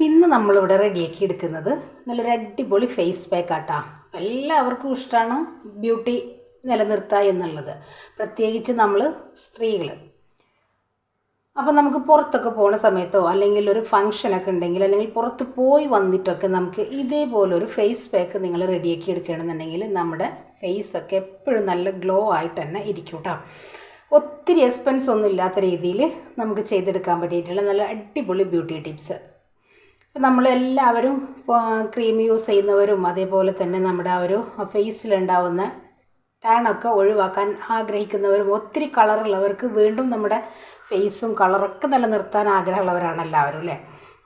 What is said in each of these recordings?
ഇന്ന് നമ്മളിവിടെ റെഡിയാക്കി എടുക്കുന്നത് നല്ലൊരു അടിപൊളി ഫേസ് പാക്ക് ആട്ടാ. എല്ലാവർക്കും ഇഷ്ടമാണ് ബ്യൂട്ടി നിലനിർത്തുക എന്നുള്ളത്. പ്രത്യേകിച്ച് നമ്മൾ സ്ത്രീകൾ അപ്പോൾ നമുക്ക് പുറത്തൊക്കെ പോണ സമയത്തോ അല്ലെങ്കിൽ ഒരു ഫംഗ്ഷനൊക്കെ ഉണ്ടെങ്കിൽ അല്ലെങ്കിൽ പുറത്ത് പോയി വന്നിട്ടൊക്കെ നമുക്ക് ഇതേപോലൊരു ഫേസ് പാക്ക് നിങ്ങൾ റെഡിയാക്കി എടുക്കുകയാണെന്നുണ്ടെങ്കിൽ നമ്മുടെ ഫേസ് ഒക്കെ എപ്പോഴും നല്ല ഗ്ലോ ആയിട്ട് തന്നെ ഇരിക്കും കേട്ടോ ഒത്തിരി എക്സ്പെൻസ് ഒന്നും ഇല്ലാത്ത രീതിയിൽ നമുക്ക് ചെയ്തെടുക്കാൻ പറ്റിയിട്ടുള്ള നല്ല അടിപൊളി ബ്യൂട്ടി ടിപ്സ് നമ്മളെല്ലാവരും ക്രീം യൂസ് ചെയ്യുന്നവരും അതേപോലെ തന്നെ നമ്മുടെ ആ ഒരു ഫേസിലുണ്ടാവുന്ന ടാണൊക്കെ ഒഴിവാക്കാൻ ആഗ്രഹിക്കുന്നവരും ഒത്തിരി കളറുള്ളവർക്ക് വീണ്ടും നമ്മുടെ ഫേസും കളറൊക്കെ നിലനിർത്താൻ ആഗ്രഹമുള്ളവരാണ് എല്ലാവരും അല്ലേ?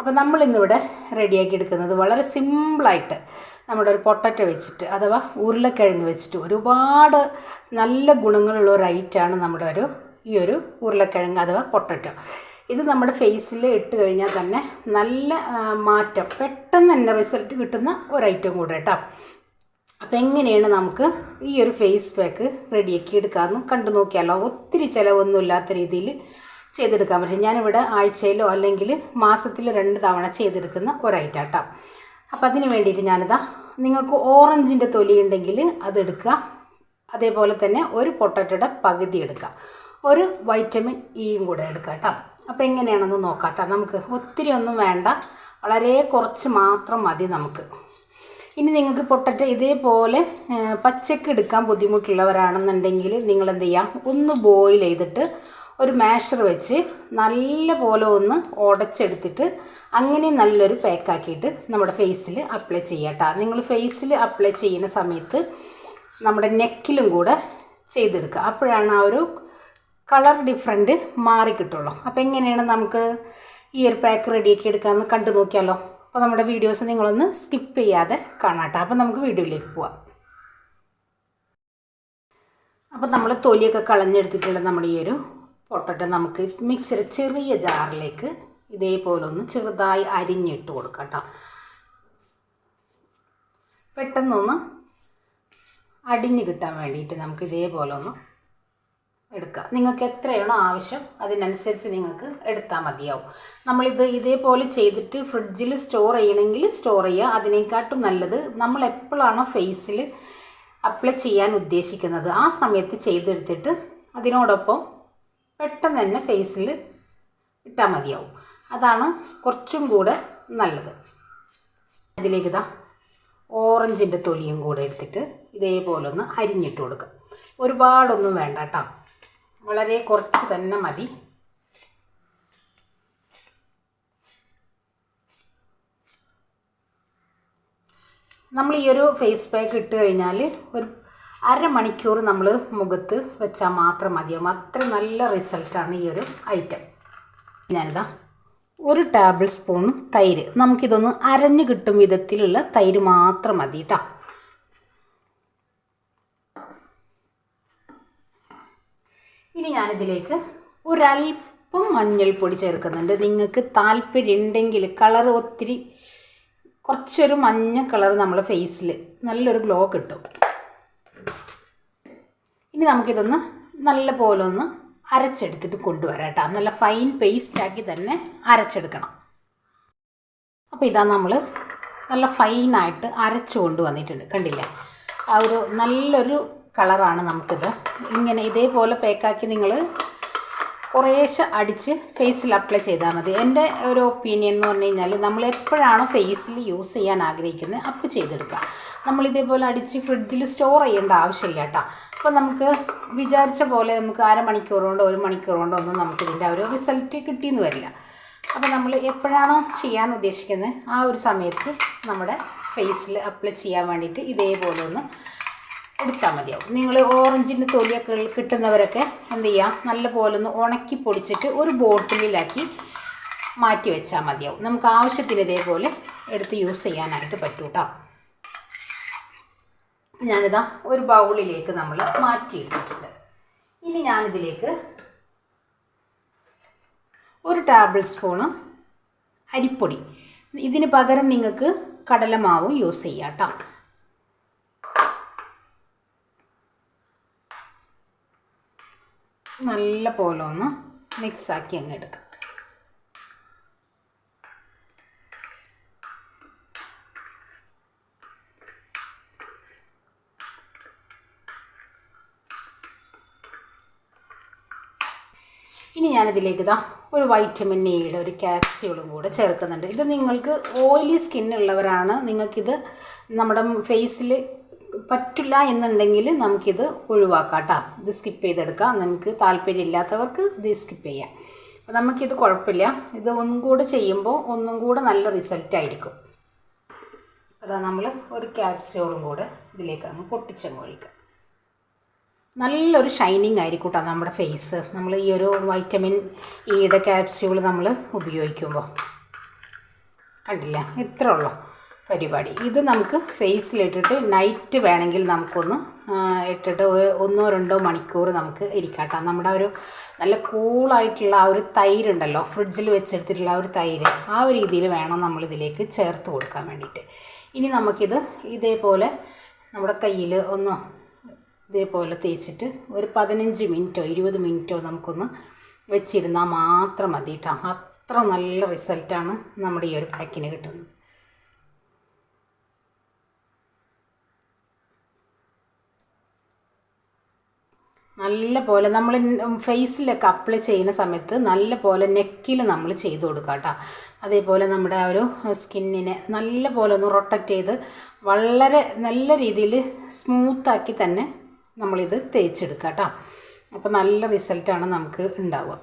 അപ്പോൾ നമ്മളിന്നിവിടെ റെഡിയാക്കി എടുക്കുന്നത് വളരെ സിമ്പിളായിട്ട് നമ്മുടെ ഒരു പൊട്ടറ്റ വെച്ചിട്ട് അഥവാ ഉരുളക്കിഴങ്ങ് വെച്ചിട്ട് ഒരുപാട് നല്ല ഗുണങ്ങളുള്ള ഒരു ഐറ്റാണ് നമ്മുടെ ഒരു ഈ ഒരു ഉരുളക്കിഴങ്ങ് അഥവാ പൊട്ടറ്റോ ഇത് നമ്മുടെ ഫേസിൽ ഇട്ട് കഴിഞ്ഞാൽ തന്നെ നല്ല മാറ്റം പെട്ടെന്ന് തന്നെ റിസൾട്ട് കിട്ടുന്ന ഒരു ഐറ്റം കൂടെ കേട്ടോ അപ്പം എങ്ങനെയാണ് നമുക്ക് ഈ ഒരു ഫേസ് പാക്ക് റെഡിയാക്കി എടുക്കാമെന്ന് കണ്ടു നോക്കിയാലോ. ഒത്തിരി ചിലവൊന്നും ഇല്ലാത്ത രീതിയിൽ ചെയ്തെടുക്കാൻ പറ്റും. ഞാനിവിടെ ആഴ്ചയിലോ അല്ലെങ്കിൽ മാസത്തിൽ രണ്ട് തവണ ചെയ്തെടുക്കുന്ന ഒരൈറ്റം കേട്ടോ അപ്പോൾ അതിന് വേണ്ടിയിട്ട് ഞാനിതാ നിങ്ങൾക്ക് ഓറഞ്ചിന്റെ തൊലി ഉണ്ടെങ്കിൽ അതെടുക്കുക അതേപോലെ തന്നെ ഒരു പൊട്ടറ്റോയുടെ പകുതി എടുക്കുക. ഒരു വൈറ്റമിൻ ഇയും കൂടെ എടുക്കുക കേട്ടോ. അപ്പോൾ എങ്ങനെയാണെന്ന് നോക്കാം നമുക്ക് ഒത്തിരി ഒന്നും വേണ്ട. വളരെ കുറച്ച് മാത്രം മതി നമുക്ക്. ഇനി നിങ്ങൾക്ക് പൊട്ടറ്റ ഇതേപോലെ പച്ചക്ക് എടുക്കാൻ ബുദ്ധിമുട്ടുള്ളവരാണെന്നുണ്ടെങ്കിൽ നിങ്ങൾ എന്ത് ചെയ്യാം? ഒന്ന് ബോയിൽ ചെയ്തിട്ട് ഒരു മാഷർ വെച്ച് നല്ല പോലെ ഒന്ന് ഉടച്ചെടുത്തിട്ട് അങ്ങനെ നല്ലൊരു പാക്കാക്കിയിട്ട് നമ്മുടെ ഫേസിൽ അപ്ലൈ ചെയ്യാം നിങ്ങൾ ഫേസിൽ അപ്ലൈ ചെയ്യുന്ന സമയത്ത് നമ്മുടെ നെക്കിലും കൂടെ ചെയ്തെടുക്കുക. അപ്പോഴാണ് ആ ഒരു കളർ ഡിഫറന്റ് മാറി കിട്ടുള്ളൂ. അപ്പോൾ എങ്ങനെയാണ് നമുക്ക് ഈ ഒരു പാക്ക് റെഡിയാക്കി എടുക്കാമെന്ന് കണ്ടു നോക്കിയാലോ. അപ്പോൾ നമ്മുടെ വീഡിയോസ് നിങ്ങളൊന്ന് സ്കിപ്പ് ചെയ്യാതെ കാണാട്ടോ. അപ്പോൾ നമുക്ക് വീഡിയോയിലേക്ക് പോവാം. അപ്പോൾ നമ്മൾ തൊലിയൊക്കെ കളഞ്ഞെടുത്തിട്ടുള്ള നമ്മുടെ ഈ ഒരു പൊട്ടറ്റ നമുക്ക് മിക്സിയുടെ ചെറിയ ജാറിലേക്ക് ഇതേപോലെ ഒന്ന് ചെറുതായി അരിഞ്ഞിട്ട് കൊടുക്കാം പെട്ടെന്നൊന്ന് അടിഞ്ഞ് കിട്ടാൻ വേണ്ടിയിട്ട് നമുക്ക് ഇതേപോലെ ഒന്ന് എടുക്കുക. നിങ്ങൾക്ക് എത്രയാണോ ആവശ്യം അതിനനുസരിച്ച് നിങ്ങൾക്ക് എടുത്താൽ മതിയാവും. നമ്മളിത് ഇതേപോലെ ചെയ്തിട്ട് ഫ്രിഡ്ജിൽ സ്റ്റോർ ചെയ്യണമെങ്കിൽ സ്റ്റോർ ചെയ്യുക. അതിനേക്കാട്ടും നല്ലത് നമ്മൾ എപ്പോഴാണോ ഫേസിൽ അപ്ലൈ ചെയ്യാൻ ഉദ്ദേശിക്കുന്നത് ആ സമയത്ത് ചെയ്തെടുത്തിട്ട് അതിനോടൊപ്പം പെട്ടെന്ന് തന്നെ ഫേസിൽ ഇട്ടാൽ മതിയാവും. അതാണ് കുറച്ചും കൂടെ നല്ലത്. അതിലേക്ക് ഇതാ ഓറഞ്ചിന്റെ തൊലിയും കൂടെ എടുത്തിട്ട് ഇതേപോലെ ഒന്ന് അരിഞ്ഞിട്ട് കൊടുക്കുക. ഒരുപാടൊന്നും വേണ്ട കേട്ടോ. വളരെ കുറച്ച് തന്നെ മതി. നമ്മൾ ഈ ഒരു ഫേസ് പാക്ക് ഇട്ട് കഴിഞ്ഞാൽ ഒരു അരമണിക്കൂർ നമ്മൾ മുഖത്ത് വെച്ചാൽ മാത്രം മതിയാവും അത്ര നല്ല റിസൾട്ടാണ് ഈ ഒരു ഐറ്റം ഞാനിതാ ഒരു ടേബിൾ സ്പൂൺ തൈര്. നമുക്കിതൊന്ന് അരഞ്ഞ് കിട്ടും വിധത്തിലുള്ള തൈര് മാത്രം മതി കേട്ടോ ഇനി ഞാനിതിലേക്ക് ഒരല്പം മഞ്ഞൾപ്പൊടി ചേർക്കുന്നുണ്ട്. നിങ്ങൾക്ക് താല്പര്യം ഉണ്ടെങ്കിൽ കളർ ഒത്തിരി കുറച്ചൊരു മഞ്ഞ കളർ നമ്മളെ ഫേസിൽ നല്ലൊരു ഗ്ലോ കിട്ടും. ഇനി നമുക്കിതൊന്ന് നല്ല പോലെ ഒന്ന് അരച്ചെടുത്തിട്ട് കൊണ്ടുവരാട്ടോ. നല്ല ഫൈൻ പേസ്റ്റാക്കി തന്നെ അരച്ചെടുക്കണം. അപ്പോൾ ഇതാ നമ്മൾ നല്ല ഫൈനായിട്ട് അരച്ചു കൊണ്ടുവന്നിട്ടുണ്ട്. കണ്ടില്ല? ആ ഒരു നല്ലൊരു കളറാണ് നമുക്കിത്. ഇങ്ങനെ ഇതേപോലെ പേക്കാക്കി നിങ്ങൾ കുറേശ്ശെ അടിച്ച് ഫേസിൽ അപ്ലൈ ചെയ്താൽ മതി. എന്റെ ഒരു ഒപ്പീനിയൻ എന്ന് പറഞ്ഞു കഴിഞ്ഞാൽ നമ്മൾ എപ്പോഴാണോ ഫേസിൽ യൂസ് ചെയ്യാൻ ആഗ്രഹിക്കുന്നത് അപ്പ് ചെയ്തെടുക്കുക നമ്മൾ ഇതേപോലെ അടിച്ച് ഫ്രിഡ്ജിൽ സ്റ്റോർ ചെയ്യേണ്ട ആവശ്യമില്ല കേട്ടോ. അപ്പോൾ നമുക്ക് വിചാരിച്ച പോലെ നമുക്ക് അരമണിക്കൂർ കൊണ്ടോ ഒരു മണിക്കൂർ കൊണ്ടോ ഒന്നും നമുക്കിതിന്റെ ഒരു റിസൾട്ട് കിട്ടിയെന്ന് വരില്ല. അപ്പോൾ നമ്മൾ എപ്പോഴാണോ ചെയ്യാൻ ഉദ്ദേശിക്കുന്നത് ആ ഒരു സമയത്ത് നമ്മുടെ ഫേസിൽ അപ്ലൈ ചെയ്യാൻ വേണ്ടിയിട്ട് ഇതേപോലെ ഒന്ന് എടുത്താൽ മതിയാവും. നിങ്ങൾ ഓറഞ്ചിന്റെ തൊലിയൊക്കെ കിട്ടുന്നവരൊക്കെ എന്ത് ചെയ്യുക നല്ല പോലെ ഒന്ന് ഉണക്കി പൊടിച്ചിട്ട് ഒരു ബോട്ടിലിലാക്കി മാറ്റി വെച്ചാൽ മതിയാവും. നമുക്ക് ആവശ്യത്തിന് ഇതേപോലെ എടുത്ത് യൂസ് ചെയ്യാനായിട്ട് പറ്റൂ കേട്ടോ ഞാനിതാ ഒരു ബൗളിലേക്ക് നമ്മൾ മാറ്റിയിട്ടിട്ടുണ്ട്. ഇനി ഞാനിതിലേക്ക് ഒരു ടേബിൾ സ്പൂണ് അരിപ്പൊടി. ഇതിന് പകരം നിങ്ങൾക്ക് കടലമാവും യൂസ് ചെയ്യാം കേട്ടോ നല്ല പോലെ ഒന്ന് മിക്സാക്കി അങ്ങ് എടുക്കുക ഇനി ഞാനിതിലേക്ക് ഇതാ ഒരു വൈറ്റമിൻ എയുടെ ഒരു ക്യാപ്സ്യൂളും കൂടെ ചേർക്കുന്നുണ്ട്. ഇത് നിങ്ങൾക്ക് ഓയിലി സ്കിന്നുള്ളവരാണ് നിങ്ങൾക്കിത് നമ്മുടെ ഫേസിൽ പറ്റില്ല എന്നുണ്ടെങ്കിൽ നമുക്കിത് ഒഴിവാക്കാം കേട്ടോ ഇത് സ്കിപ്പ് ചെയ്തെടുക്കാം. നിങ്ങൾക്ക് താല്പര്യമില്ലാത്തവർക്ക് ഇത് സ്കിപ്പ് ചെയ്യാം. അപ്പോൾ നമുക്കിത് കുഴപ്പമില്ല. ഇത് ഒന്നും കൂടെ ചെയ്യുമ്പോൾ ഒന്നും കൂടെ നല്ല റിസൾട്ട് ആയിരിക്കും. അതാ നമ്മൾ ഒരു ക്യാപ്സ്യൂളും കൂടെ ഇതിലേക്ക് അങ്ങ് പൊട്ടിച്ചങ്ങ് ഒഴിക്കാം. നല്ലൊരു ഷൈനിങ് ആയിരിക്കും കേട്ടോ നമ്മുടെ ഫേസ് നമ്മൾ ഈ ഒരു വൈറ്റമിൻ ഇയുടെ ക്യാപ്സ്യൂൾ നമ്മൾ ഉപയോഗിക്കുമ്പോൾ കണ്ടില്ല? ഇത്ര ഉള്ളൂ. പരിപാടി. ഇത് നമുക്ക് ഫേസിലിട്ടിട്ട് നൈറ്റ് വേണമെങ്കിൽ നമുക്കൊന്ന് ഇട്ടിട്ട് ഒന്നോ രണ്ടോ മണിക്കൂർ നമുക്ക് ഇരിക്കാം കേട്ടോ നമ്മുടെ ഒരു നല്ല കൂളായിട്ടുള്ള ആ ഒരു തൈരുണ്ടല്ലോ ഫ്രിഡ്ജിൽ വെച്ചെടുത്തിട്ടുള്ള ആ ഒരു തൈര് ആ ഒരു രീതിയിൽ വേണം നമ്മളിതിലേക്ക് ചേർത്ത് കൊടുക്കാൻ വേണ്ടിയിട്ട്. ഇനി നമുക്കിത് ഇതേപോലെ നമ്മുടെ കയ്യിൽ ഒന്ന് ഇതേപോലെ തേച്ചിട്ട് ഒരു പതിനഞ്ച് മിനിറ്റോ ഇരുപത് മിനിറ്റോ നമുക്കൊന്ന് വെച്ചിരുന്നാൽ മാത്രം മതി കേട്ടോ അത്ര നല്ല റിസൾട്ടാണ് നമ്മുടെ ഈ ഒരു പാക്കിന് കിട്ടുന്നത്. നല്ല പോലെ നമ്മൾ ഫേസിലൊക്കെ അപ്ലൈ ചെയ്യുന്ന സമയത്ത് നല്ല പോലെ നെക്കിൽ നമ്മൾ ചെയ്ത് കൊടുക്കുക കേട്ടോ അതേപോലെ നമ്മുടെ ആ ഒരു സ്കിന്നിനെ നല്ല പോലെ ഒന്ന് റൊട്ടക്റ്റ് ചെയ്ത് വളരെ നല്ല രീതിയിൽ സ്മൂത്താക്കി തന്നെ നമ്മളിത് തേച്ചെടുക്കുക കേട്ടോ അപ്പോൾ നല്ല റിസൾട്ടാണ് നമുക്ക് ഉണ്ടാവുക.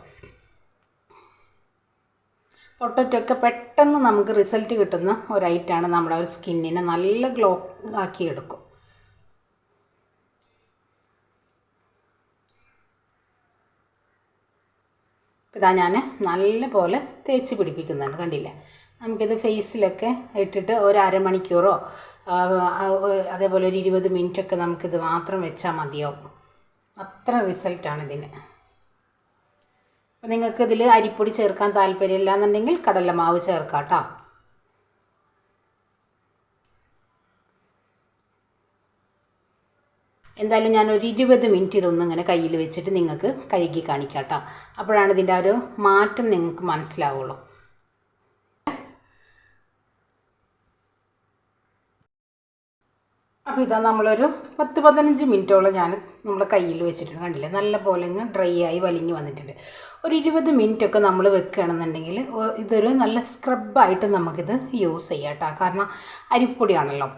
പൊട്ടറ്റൊക്കെ പെട്ടെന്ന് നമുക്ക് റിസൾട്ട് കിട്ടുന്ന ഒരു ഐറ്റാണ് നമ്മുടെ ഒരു സ്കിന്നിനെ നല്ല ഗ്ലോ ആക്കി എടുക്കും ഇതാ ഞാൻ നല്ല പോലെ തേച്ച് പിടിപ്പിക്കുന്നുണ്ട് കണ്ടില്ലേ? നമുക്കിത് ഫേസിലൊക്കെ ഇട്ടിട്ട് ഒരു അരമണിക്കൂറോ അതേപോലെ ഒരു ഇരുപത് മിനിറ്റൊക്കെ നമുക്കിത് മാത്രം വെച്ചാൽ മതിയാവും. അത്ര റിസൾട്ടാണ് ഇതിന്. അപ്പോൾ നിങ്ങൾക്ക് ഇതിൽ അരിപ്പൊടി ചേർക്കാൻ താല്പര്യമില്ല എന്നുണ്ടെങ്കിൽ കടലമാവ് ചേർക്കാം കേട്ടോ എന്തായാലും ഞാൻ ഒരു ഇരുപത് മിനിറ്റ് ഇതൊന്നും ഇങ്ങനെ കയ്യിൽ വെച്ചിട്ട് നിങ്ങൾക്ക് കഴുകി കാണിക്കാം കേട്ടോ അപ്പോഴാണ് ഇതിന്റെ ആ ഒരു മാറ്റം നിങ്ങൾക്ക് മനസ്സിലാവുള്ളൂ. അപ്പോൾ ഇതാ നമ്മളൊരു പത്ത് പതിനഞ്ച് മിനിറ്റോളം ഞാൻ നമ്മുടെ കയ്യിൽ വെച്ചിട്ടുണ്ട് കണ്ടില്ലേ? നല്ല പോലെ ഇങ്ങ് ഡ്രൈ ആയി വലിഞ്ഞ് വന്നിട്ടുണ്ട്. ഒരു ഇരുപത് മിനിറ്റൊക്കെ നമ്മൾ വെക്കുകയാണെന്നുണ്ടെങ്കിൽ ഇതൊരു നല്ല സ്ക്രബായിട്ട് നമുക്കിത് യൂസ് ചെയ്യാം കേട്ടോ. കാരണം അരിപ്പൊടിയാണല്ലോ.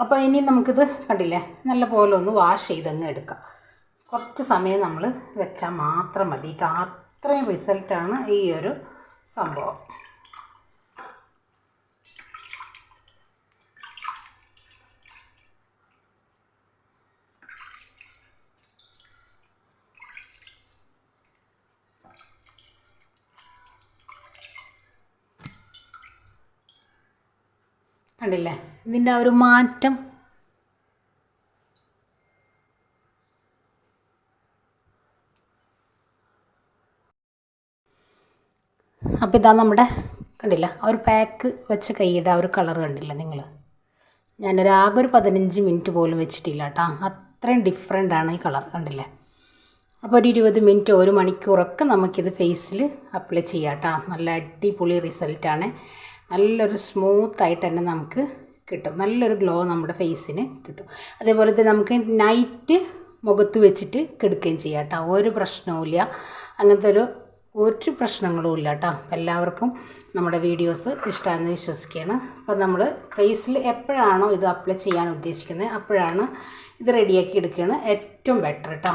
അപ്പോൾ ഇനി നമുക്കിത് കണ്ടില്ലേ? നല്ല പോലെ ഒന്ന് വാഷ് ചെയ്തങ്ങ് എടുക്കാം. കുറച്ച് സമയം നമ്മൾ വെച്ചാൽ മാത്രം മതി. അത്രയും റിസൾട്ടാണ് ഈ ഒരു സംഭവം. കണ്ടില്ലേ? ഇതിന്റെ ആ ഒരു മാറ്റം. അപ്പോൾ ഇതാ നമ്മുടെ കണ്ടില്ല ആ ഒരു പാക്ക് വെച്ച കൈയുടെ ആ ഒരു കളർ കണ്ടില്ല നിങ്ങൾ ഞാനൊരു ആകെ ഒരു പതിനഞ്ച് മിനിറ്റ് പോലും വെച്ചിട്ടില്ല കേട്ടോ അത്രയും ഡിഫറെന്റ് ആണ് ഈ കളർ കണ്ടില്ലേ? അപ്പോൾ ഒരു ഇരുപത് മിനിറ്റ് ഒരു മണിക്കൂറൊക്കെ നമുക്കിത് ഫേസിൽ അപ്ലൈ ചെയ്യാം കേട്ടോ നല്ല അടിപൊളി റിസൾട്ടാണ് നല്ലൊരു സ്മൂത്തായിട്ട് തന്നെ നമുക്ക് കിട്ടും. നല്ലൊരു ഗ്ലോ നമ്മുടെ ഫേസിന് കിട്ടും. അതേപോലെ തന്നെ നമുക്ക് നൈറ്റ് മുഖത്ത് വെച്ചിട്ട് കെടുക്കുകയും ചെയ്യാം കേട്ടോ ഒരു പ്രശ്നവുമില്ല അങ്ങനത്തെ ഒരു ഒരു പ്രശ്നങ്ങളും ഇല്ല കേട്ടോ എല്ലാവർക്കും നമ്മുടെ വീഡിയോസ് ഇഷ്ടമാണെന്ന് വിശ്വസിക്കുകയാണ്. അപ്പോൾ നമ്മൾ ഫേസിൽ എപ്പോഴാണോ ഇത് അപ്ലൈ ചെയ്യാൻ ഉദ്ദേശിക്കുന്നത് അപ്പോഴാണ് ഇത് റെഡിയാക്കി എടുക്കുകയാണ് ഏറ്റവും ബെറ്റർ കേട്ടോ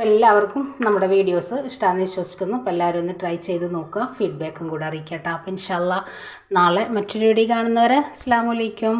അപ്പോൾ എല്ലാവർക്കും നമ്മുടെ വീഡിയോസ് ഇഷ്ടമാണെന്ന് വിശ്വസിക്കുന്നു. അപ്പോൾ എല്ലാവരും ഒന്ന് ട്രൈ ചെയ്ത് നോക്കുക. ഫീഡ്ബാക്കും കൂടെ അറിയിക്കട്ടെ. അപ്പം ഇൻഷാല്ല നാളെ മറ്റൊരു വീഡിയോ കാണുന്നവരെ അസ്സാം വലൈക്കും